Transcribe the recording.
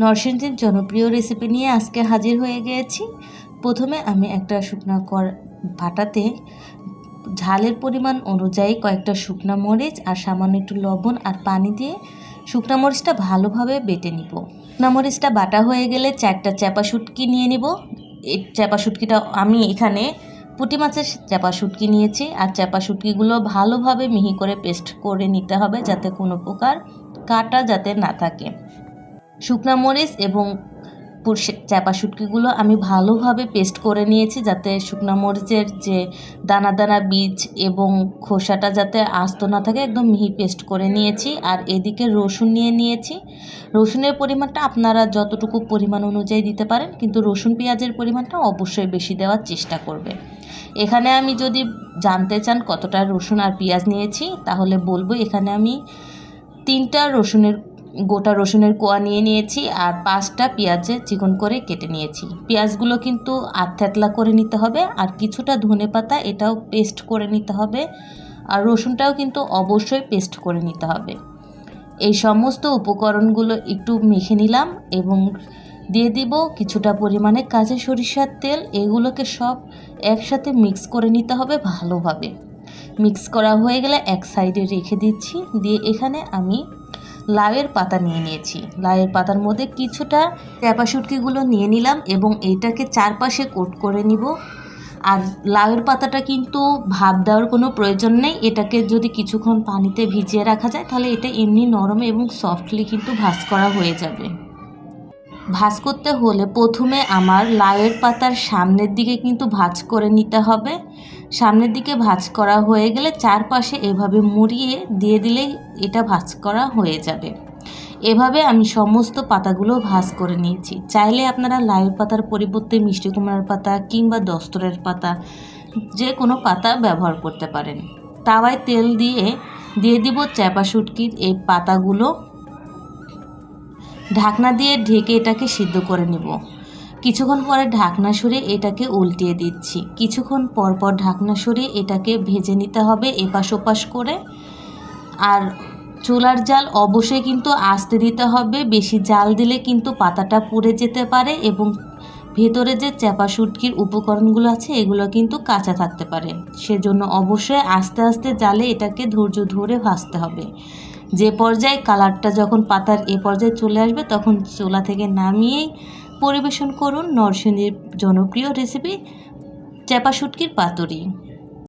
নরসিংদীর জনপ্রিয় রেসিপি নিয়ে আজকে হাজির হয়ে গিয়েছি প্রথমে আমি একটা শুকনো কর বাটাতে ঝালের পরিমাণ অনুযায়ী কয়েকটা শুকনো মরিচ আর সামান্য একটু লবণ আর পানি দিয়ে শুকনো মরিচটা ভালোভাবে বেটে নিব। শুকনো মরিচটা বাটা হয়ে গেলে চারটা চ্যাপা শুটকি নিয়ে নিব। এই চ্যাপা শুটকিটা আমি এখানে পুঁটি মাছের চ্যাপা শুটকি নিয়েছি আর চ্যাপা শুটকিগুলো ভালোভাবে মিহি করে পেস্ট করে নিতে হবে যাতে কোনো প্রকার কাটা যাতে না থাকে। শুকনা মরিচ এবং চাপা শুটকিগুলো আমি ভালোভাবে পেস্ট করে নিয়েছি যাতে শুকনা মরিচের যে দানা দানা বীজ এবং খোসাটা যাতে আস্ত না থাকে একদম মিহি পেস্ট করে নিয়েছি। আর এদিকে রসুন নিয়ে নিয়েছি। রসুনের পরিমাণটা আপনারা যতটুকু পরিমাণ অনুযায়ী দিতে পারেন, কিন্তু রসুন পেঁয়াজের পরিমাণটা অবশ্যই বেশি দেওয়ার চেষ্টা করবে। এখানে আমি যদি জানতে চান কতটা রসুন আর পেঁয়াজ নিয়েছি, তাহলে বলব এখানে আমি তিনটা রসুনের গোটা রসুনের কোয়া নিয়ে নিয়েছি আর পাঁচটা পেঁয়াজে চিকন করে কেটে নিয়েছি। পেঁয়াজগুলো কিন্তু আধথ্যাতলা করে নিতে হবে আর কিছুটা ধনে পাতা এটাও পেস্ট করে নিতে হবে আর রসুনটাও কিন্তু অবশ্যই পেস্ট করে নিতে হবে। এই সমস্ত উপকরণগুলো একটু মেখে নিলাম এবং দিয়ে দিব কিছুটা পরিমাণে কাঁচা সরিষার তেল। এগুলোকে সব একসাথে মিক্স করে নিতে হবে ভালোভাবে। মিক্স করা হয়ে গেলে এক সাইডে রেখে দিচ্ছি। দিয়ে এখানে আমি লাউয়ের পাতা নিয়ে নিয়েছি। লাউয়ের পাতার মধ্যে কিছুটা চ্যাপা শুটকিগুলো নিয়ে নিলাম এবং এইটাকে চারপাশে কোট করে নিব। আর লাউয়ের পাতাটা কিন্তু ভাপ দেওয়ার কোনো প্রয়োজন নেই। এটাকে যদি কিছুক্ষণ পানিতে ভিজিয়ে রাখা যায়, তাহলে এটা এমনি নরম এবং সফটলি কিন্তু ভাজ করা হয়ে যাবে। ভাজ করতে হলে প্রথমে আমার লাউয়ের পাতার সামনের দিকে কিন্তু ভাজ করে নিতে হবে। সামনের দিকে ভাজ করা হয়ে গেলে চারপাশে এভাবে মুড়িয়ে দিয়ে দিলেই এটা ভাজ করা হয়ে যাবে। এভাবে আমি সমস্ত পাতাগুলো ভাজ করে নিয়েছি। চাইলে আপনারা লাউয়ের পাতার পরিবর্তে মিষ্টি কুমড়ার পাতা কিংবা দস্তরের পাতা যে কোনো পাতা ব্যবহার করতে পারেন। তাওয়ায় তেল দিয়ে দিয়ে দিব চ্যাপা শুটকির এই পাতাগুলো। ঢাকনা দিয়ে ঢেকে এটাকে সিদ্ধ করে নেব। কিছুক্ষণ পরে ঢাকনা সরিয়ে এটাকে উল্টিয়ে দিচ্ছি। কিছুক্ষণ পর পর ঢাকনা সরিয়ে এটাকে ভেজে নিতে হবে এপাশ ওপাশ করে। আর চুলার জাল অবশ্যই কিন্তু আস্তে দিতে হবে। বেশি জাল দিলে কিন্তু পাতাটা পুড়ে যেতে পারে এবং ভেতরে যে চাপা শুটকির উপকরণগুলো আছে, এগুলো কিন্তু কাঁচা থাকতে পারে। সেজন্য অবশ্যই আস্তে আস্তে জালে এটাকে ধৈর্য ধরে ভাজতে হবে। যে পর্যায়ে কালারটা যখন পাতার এ পর্যায়ে চলে আসবে, তখন চোলা থেকে নামিয়েই পরিবেশন করুন নরসিংদীর জনপ্রিয় রেসিপি চাপা শুটকির পাতুরি।